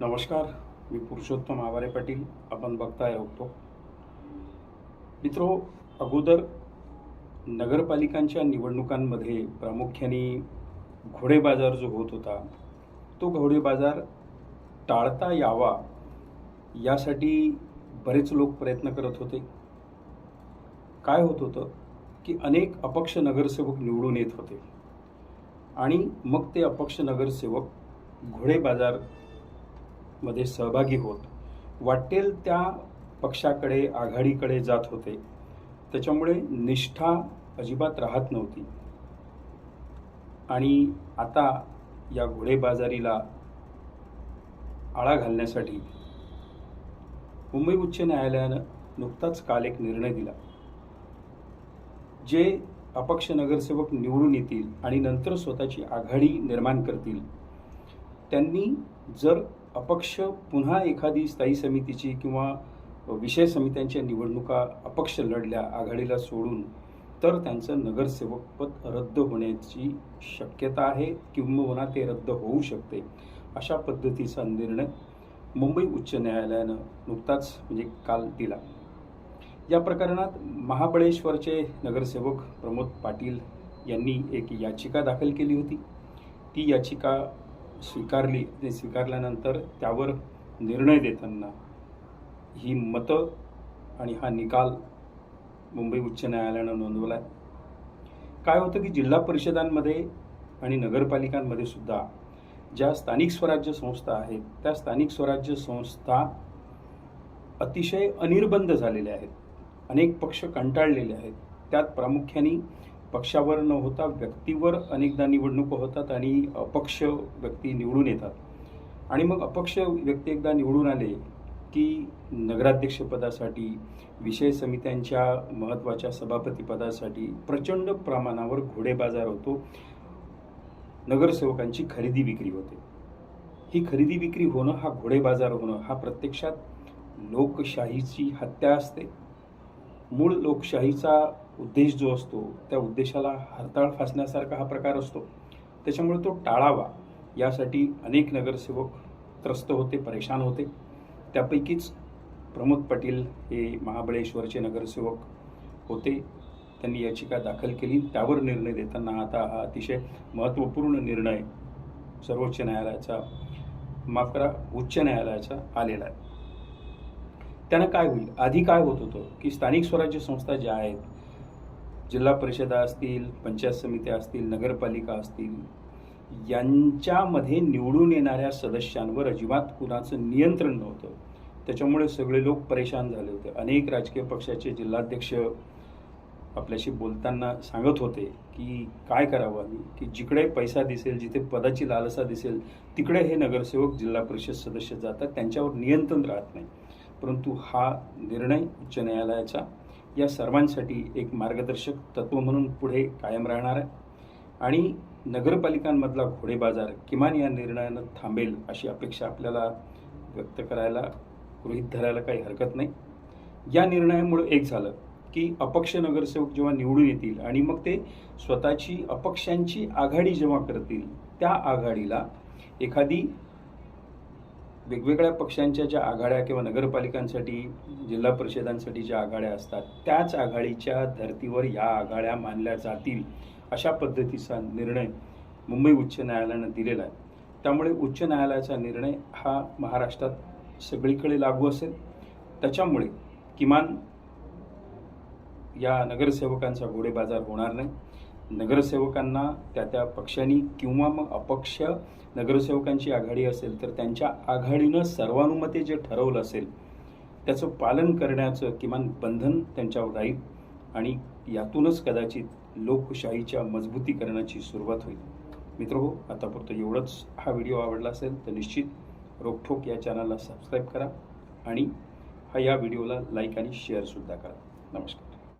नमस्कार मी पुरुषोत्तम आवारे पाटील आपण बघताय होतो मित्रो अगोदर नगरपालिकांच्या निवडणुकांमध्ये प्रामुख्याने घोडे बाजार जो होत होता तो घोडे बाजार टाळता यावा यासाठी बरेच लोक प्रयत्न करत होते. काय होत होतं की अनेक अपक्ष नगरसेवक निवडून येत होते आणि मग ते अपक्ष नगरसेवक घोडे बाजार मध्ये सहभागी होत. वाटेल त्या पक्षाकडे आघाडीकडे जात होते. त्याच्यामुळे निष्ठा अजिबात राहत नव्हती. आणि आता या घोडेबाजारीला आळा घालण्यासाठी मुंबई उच्च न्यायालयानं नुकताच काल एक निर्णय दिला. जे अपक्ष नगरसेवक निवडून येतील आणि नंतर स्वतःची आघाडी निर्माण करतील त्यांनी जर अपक्ष पुन्हा एखादी स्थायी समितीची किंवा विषय समित्यांच्या निवडणुका अपक्ष लढल्या आघाडीला सोडून तर त्यांचं नगरसेवकपद रद्द होण्याची शक्यता आहे किंबहुना ते रद्द होऊ शकते अशा पद्धतीचा निर्णय मुंबई उच्च न्यायालयानं नुकताच म्हणजे काल दिला. या प्रकरणात महाबळेश्वरचे नगरसेवक प्रमोद पाटील यांनी एक याचिका दाखल केली होती. ती याचिका स्वीकारली ते स्वीकारल्यानंतर त्यावर निर्णय देताना ही मतं आणि हा निकाल मुंबई उच्च न्यायालयानं नोंदवला आहे काय होतं की जिल्हा परिषदांमध्ये आणि नगरपालिकांमध्ये सुद्धा ज्या स्थानिक स्वराज्य संस्था आहेत त्या स्थानिक स्वराज्य संस्था अतिशय अनिर्बंध झालेल्या आहेत. अनेक पक्ष कंटाळलेले आहेत. त्यात प्रामुख्याने पक्षावर न होता व्यक्तीवर अनेकदा निवडणुका होतात आणि अपक्ष व्यक्ती निवडून येतात. आणि मग अपक्ष व्यक्ती एकदा निवडून आले की नगराध्यक्षपदासाठी विषय समित्यांच्या महत्त्वाच्या सभापतीपदासाठी प्रचंड प्रमाणावर घोडेबाजार होतो. नगरसेवकांची खरेदी विक्री होते. ही खरेदी विक्री होणं हा घोडेबाजार होणं हा प्रत्यक्षात लोकशाहीची हत्या असते. मूळ लोकशाहीचा उद्देश जो असतो त्या उद्देशाला हरताळ फासण्यासारखा हा प्रकार असतो. त्याच्यामुळे तो टाळावा यासाठी अनेक नगरसेवक त्रस्त होते परेशान होते. त्यापैकीच प्रमोद पाटील हे महाबळेश्वरचे नगरसेवक होते. त्यांनी याचिका दाखल केली. त्यावर निर्णय देताना आता हा अतिशय महत्त्वपूर्ण निर्णय सर्वोच्च न्यायालयाचा माफ करा उच्च न्यायालयाचा आलेला आहे. त्यांना काय होईल? आधी काय होत होतं? की स्थानिक स्वराज्य संस्था ज्या आहेत जिल्हा परिषदा असतील पंचायत समित्या असतील नगरपालिका असतील यांच्यामध्ये निवडून येणाऱ्या सदस्यांवर अजिबात कुणाचं नियंत्रण नव्हतं. त्याच्यामुळे सगळे लोक परेशान झाले होते. अनेक राजकीय पक्षाचे जिल्हाध्यक्ष आपल्याशी बोलताना सांगत होते की काय करावं आम्ही? की जिकडे पैसा दिसेल जिथे पदाची लालसा दिसेल तिकडे हे नगरसेवक जिल्हा परिषद सदस्य जातात त्यांच्यावर नियंत्रण राहत नाही. परंतु हा निर्णय उच्च न्यायालयाचा या सर्वांसाठी एक मार्गदर्शक तत्व म्हणून पुढे कायम राहणार आहे. आणि नगरपालिकांमधला घोडेबाजार किमान या निर्णयानं थांबेल अशी अपेक्षा आपल्याला व्यक्त करायला गृहित धरायला काही हरकत नाही. या निर्णयामुळे एक झालं की अपक्ष नगरसेवक जेव्हा निवडून येतील आणि मग ते स्वतःची अपक्षांची आघाडी जेव्हा करतील त्या आघाडीला एखादी वेगवेगळ्या पक्षांच्या ज्या आघाड्या किंवा नगरपालिकांसाठी जिल्हा परिषदांसाठी ज्या आघाड्या असतात त्याच आघाडीच्या धर्तीवर या आघाड्या मानल्या जातील अशा पद्धतीचा निर्णय मुंबई उच्च न्यायालयानं दिलेला आहे. त्यामुळे उच्च न्यायालयाचा निर्णय हा महाराष्ट्रात सगळीकडे लागू असेल. त्याच्यामुळे किमान या नगरसेवकांचा घोडेबाजार होणार नाही. नगरसेवकांना त्या त्या पक्षांनी किंवा मग अपक्ष नगरसेवकांची आघाडी असेल तर त्यांच्या आघाडीनं सर्वानुमते जे ठरवलं असेल त्याचं पालन करण्याचं किमान बंधन त्यांच्यावर राहील आणि यातूनच कदाचित लोकशाहीच्या मजबूतीकरणाची सुरुवात होईल. मित्र हो आतापुरतं एवढंच हा व्हिडिओ आवडला असेल तर निश्चित रोकठोक या चॅनलला सबस्क्राईब करा आणि हा या व्हिडिओला लाईक आणि शेअरसुद्धा करा. नमस्कार.